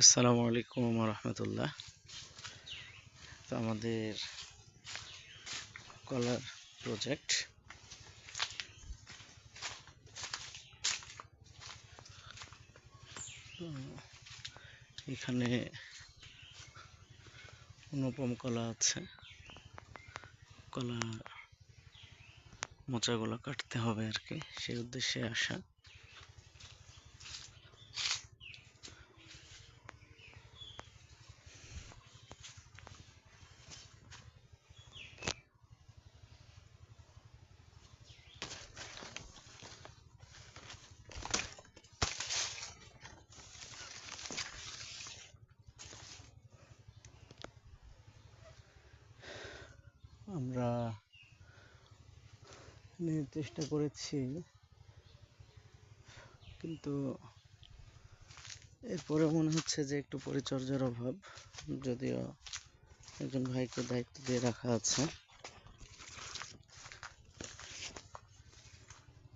আসসালামু আলাইকুম রহমতুল্লাহ। তো আমাদের কলার প্রজেক্ট এখানে অনুপম কলা আছে। কলা মোচাগুলো কাটতে হবে আর কি সেই উদ্দেশ্যে আসা। আমরা চেষ্টা করেছি। কিন্তু এরপরে মনে হচ্ছে যে একটু পরিচর্যার অভাব, যদিও একজন ভাইকে দায়িত্ব দিয়ে রাখা আছে।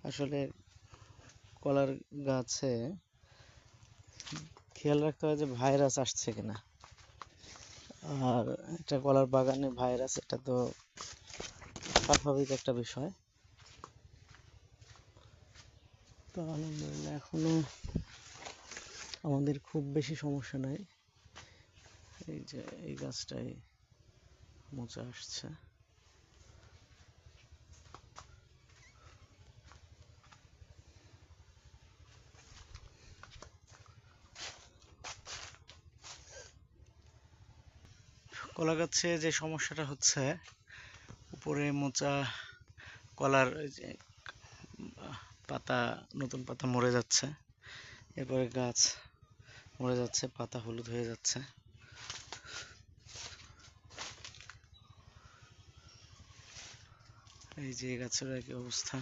আসলে কলার গাছে খেয়াল রাখতে হয় যে ভাইরাস আসছে কিনা। আর এটা কলার বাগানে ভাইরাস, এটা তো স্বাভাবিক একটা বিষয়। তো আলহামদুলিল্লাহ এখনও আমাদের খুব বেশি সমস্যা নাই। এই যে এই গাছটাই মোচা আসছে। কলা গাছে যে সমস্যাটা হচ্ছে, উপরে মোচা কলার পাতা, নতুন পাতা মরে যাচ্ছে, এরপরে গাছ মরে যাচ্ছে, পাতা হলুদ হয়ে যাচ্ছে। এই যে গাছের একই অবস্থা।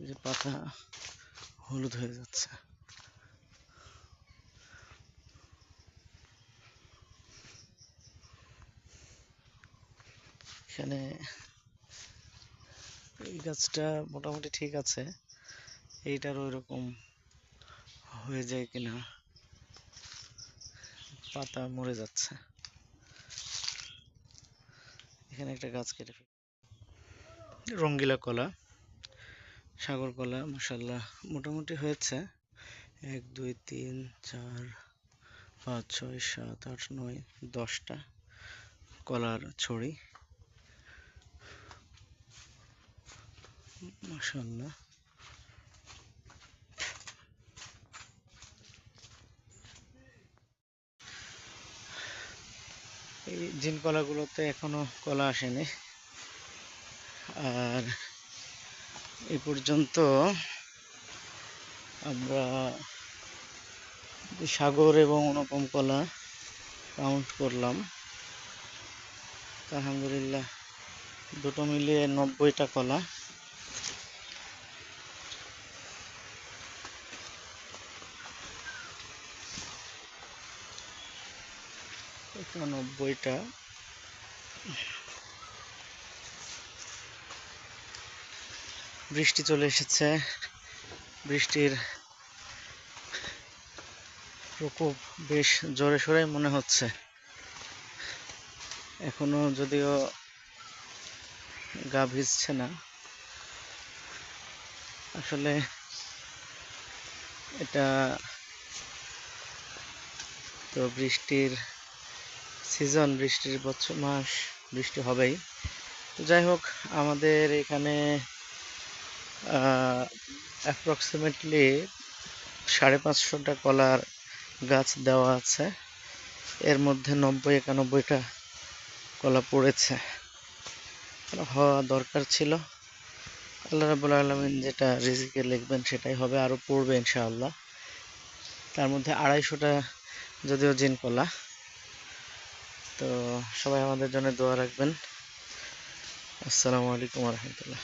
যে পাতা হলুদ হয়ে যাচ্ছে। এখানে এই গাছটা মোটামুটি ঠিক আছে। এইটার ওই রকম হয়ে যায় কিনা, পাতা মরে যাচ্ছে। এখানে একটা গাছ কেটে ফেল রঙ্গিলা কলা, সাগর কলা মাসাল্লাহ মোটামুটি হয়েছে। এক, দুই, তিন, চার, পাঁচ, ছয়, সাত, আট, নয়, দশটা কলার ছড়ি। মাশাল্লাহ এই জিন কলাগুলোতে এখনও কলা আসেনি। আর এ পর্যন্ত আমরা সাগর এবং অনুপম কলা কাউন্ট করলাম। আলহামদুলিল্লাহ, দুটো মিলিয়ে নব্বইটা কলা। একানব্বইটা বৃষ্টি চলে এসেছে। বৃষ্টির প্রকোপ বেশ জোরে সোরে মনে হচ্ছে। এখনও যদিও গা ভিজছে না, আসলে এটা তো বৃষ্টির সিজন, বৃষ্টির বছর মাস, বৃষ্টি হবেই। তো যাই হোক, আমাদের এখানে অ্যাপ্রক্সিমেটলি সাড়ে পাঁচশোটা কলার গাছ দেওয়া আছে। এর মধ্যে নব্বই, একানব্বইটা কলা পড়েছে। হওয়া দরকার ছিল। আল্লাহ রাবুল আলমিন যেটা রিজিকে লিখবেন সেটাই হবে, আরও পড়বে ইনশাআল্লাহ। তার মধ্যে আড়াইশোটা যদিও জিন কলা। তো সবাই আমাদের জন্য দোয়া রাখবেন। আসসালামু আলাইকুম রহমতুল্লাহ।